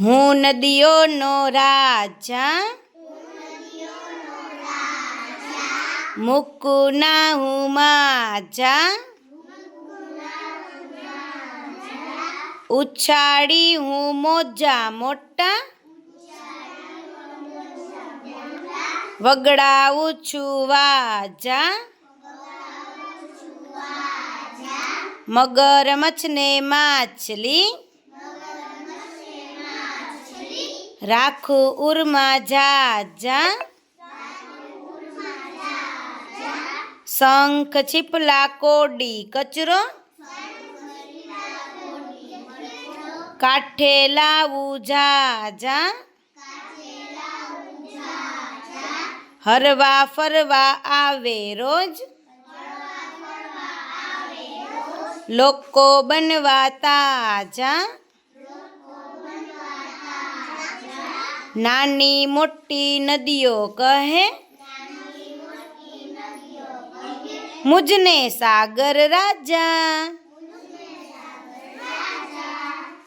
હું નદીઓનો રાજા. મુકુના હું માજા. ઉછાળી હું મોજા મોટા. વગડાવું છું વાજા. મગરમચ્છને માછલી. રાખું ઉરમાં જાજા. શંખ છીપલા કોડી કચરો. કાઠે લાવું જાજા. હરવા ફરવા આવે રોજ. લોકો બનવા તાજા. નાની મોટી નદીઓ કહે મુજને સાગર રાજા.